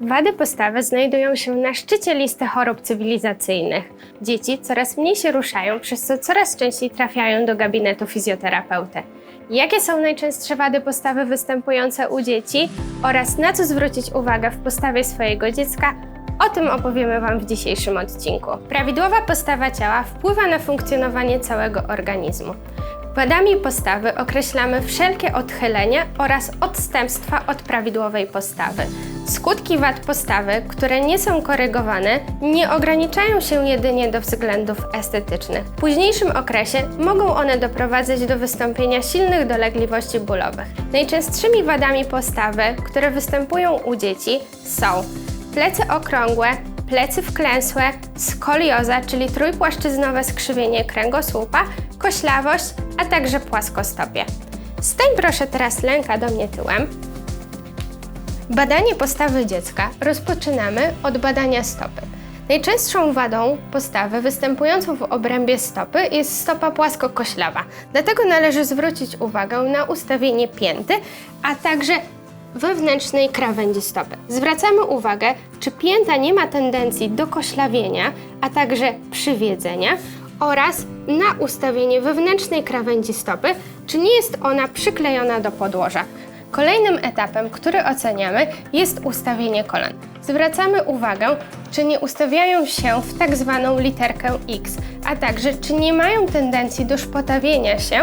Wady postawy znajdują się na szczycie listy chorób cywilizacyjnych. Dzieci coraz mniej się ruszają, przez co coraz częściej trafiają do gabinetu fizjoterapeuty. Jakie są najczęstsze wady postawy występujące u dzieci oraz na co zwrócić uwagę w postawie swojego dziecka? O tym opowiemy Wam w dzisiejszym odcinku. Prawidłowa postawa ciała wpływa na funkcjonowanie całego organizmu. Wadami postawy określamy wszelkie odchylenia oraz odstępstwa od prawidłowej postawy. Skutki wad postawy, które nie są korygowane, nie ograniczają się jedynie do względów estetycznych. W późniejszym okresie mogą one doprowadzać do wystąpienia silnych dolegliwości bólowych. Najczęstszymi wadami postawy, które występują u dzieci są plecy okrągłe, plecy wklęsłe, skolioza, czyli trójpłaszczyznowe skrzywienie kręgosłupa, koślawość, a także płaskostopie. Stań proszę teraz lęka do mnie tyłem. Badanie postawy dziecka rozpoczynamy od badania stopy. Najczęstszą wadą postawy występującą w obrębie stopy jest stopa płaskokoślawa. Dlatego należy zwrócić uwagę na ustawienie pięty, a także wewnętrznej krawędzi stopy. Zwracamy uwagę, czy pięta nie ma tendencji do koślawienia, a także przywiedzenia oraz na ustawienie wewnętrznej krawędzi stopy, czy nie jest ona przyklejona do podłoża. Kolejnym etapem, który oceniamy, jest ustawienie kolan. Zwracamy uwagę, czy nie ustawiają się w tak zwaną literkę X, a także czy nie mają tendencji do szpotawienia się,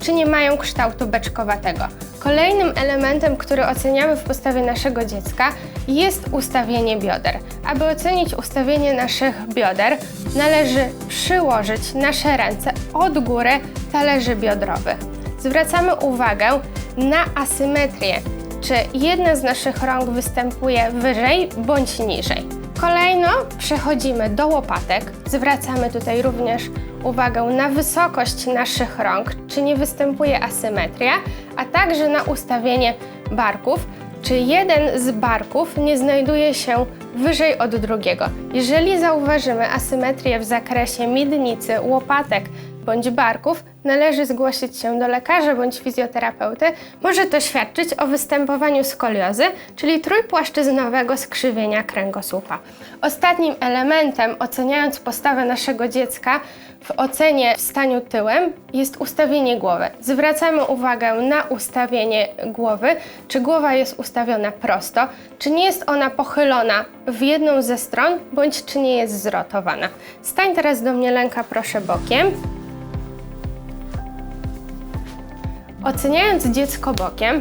czy nie mają kształtu beczkowatego. Kolejnym elementem, który oceniamy w postawie naszego dziecka, jest ustawienie bioder. Aby ocenić ustawienie naszych bioder, należy przyłożyć nasze ręce od góry talerzy biodrowych. Zwracamy uwagę na asymetrię, czy jedna z naszych rąk występuje wyżej bądź niżej. Kolejno przechodzimy do łopatek. Zwracamy tutaj również uwagę na wysokość naszych rąk, czy nie występuje asymetria, a także na ustawienie barków, czy jeden z barków nie znajduje się wyżej od drugiego. Jeżeli zauważymy asymetrię w zakresie miednicy, łopatek bądź barków, należy zgłosić się do lekarza bądź fizjoterapeuty. Może to świadczyć o występowaniu skoliozy, czyli trójpłaszczyznowego skrzywienia kręgosłupa. Ostatnim elementem, oceniając postawę naszego dziecka w ocenie w staniu tyłem, jest ustawienie głowy. Zwracamy uwagę na ustawienie głowy, czy głowa jest ustawiona prosto, czy nie jest ona pochylona w jedną ze stron, bądź czy nie jest zrotowana. Stań teraz do mnie lęka proszę bokiem. Oceniając dziecko bokiem,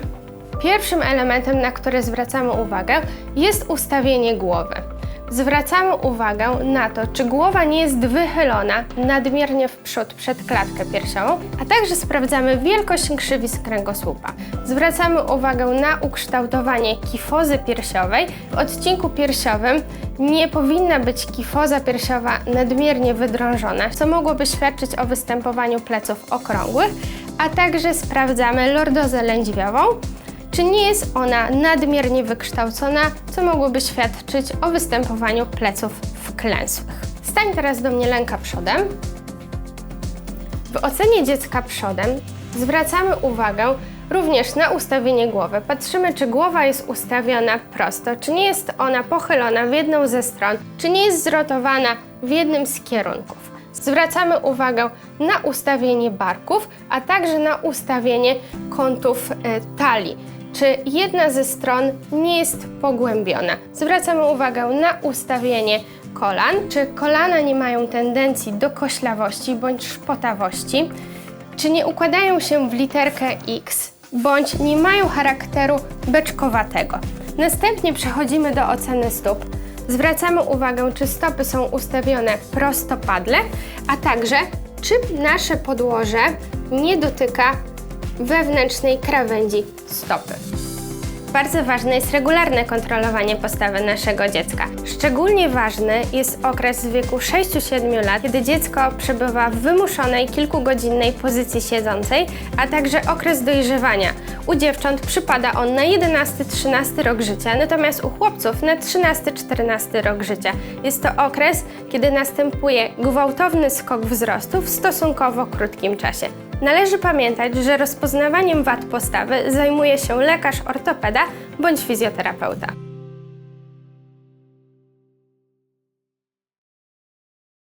pierwszym elementem, na który zwracamy uwagę, jest ustawienie głowy. Zwracamy uwagę na to, czy głowa nie jest wychylona nadmiernie w przód przed klatkę piersiową, a także sprawdzamy wielkość krzywisk kręgosłupa. Zwracamy uwagę na ukształtowanie kifozy piersiowej. W odcinku piersiowym nie powinna być kifoza piersiowa nadmiernie wydrążona, co mogłoby świadczyć o występowaniu pleców okrągłych, a także sprawdzamy lordozę lędźwiową, czy nie jest ona nadmiernie wykształcona, co mogłoby świadczyć o występowaniu pleców wklęsłych. Stań teraz do mnie lęka przodem. W ocenie dziecka przodem zwracamy uwagę również na ustawienie głowy. Patrzymy, czy głowa jest ustawiona prosto, czy nie jest ona pochylona w jedną ze stron, czy nie jest zrotowana w jednym z kierunków. Zwracamy uwagę na ustawienie barków, a także na ustawienie kątów e, talii. Czy jedna ze stron nie jest pogłębiona? Zwracamy uwagę na ustawienie kolan. Czy kolana nie mają tendencji do koślawości bądź szpotawości? Czy nie układają się w literkę X bądź nie mają charakteru beczkowatego? Następnie przechodzimy do oceny stóp. Zwracamy uwagę, czy stopy są ustawione prostopadle, a także czy nasze podłoże nie dotyka wewnętrznej krawędzi stopy. Bardzo ważne jest regularne kontrolowanie postawy naszego dziecka. Szczególnie ważny jest okres w wieku 6-7 lat, kiedy dziecko przebywa w wymuszonej kilkugodzinnej pozycji siedzącej, a także okres dojrzewania. U dziewcząt przypada on na 11-13 rok życia, natomiast u chłopców na 13-14 rok życia. Jest to okres, kiedy następuje gwałtowny skok wzrostu w stosunkowo krótkim czasie. Należy pamiętać, że rozpoznawaniem wad postawy zajmuje się lekarz ortopeda bądź fizjoterapeuta.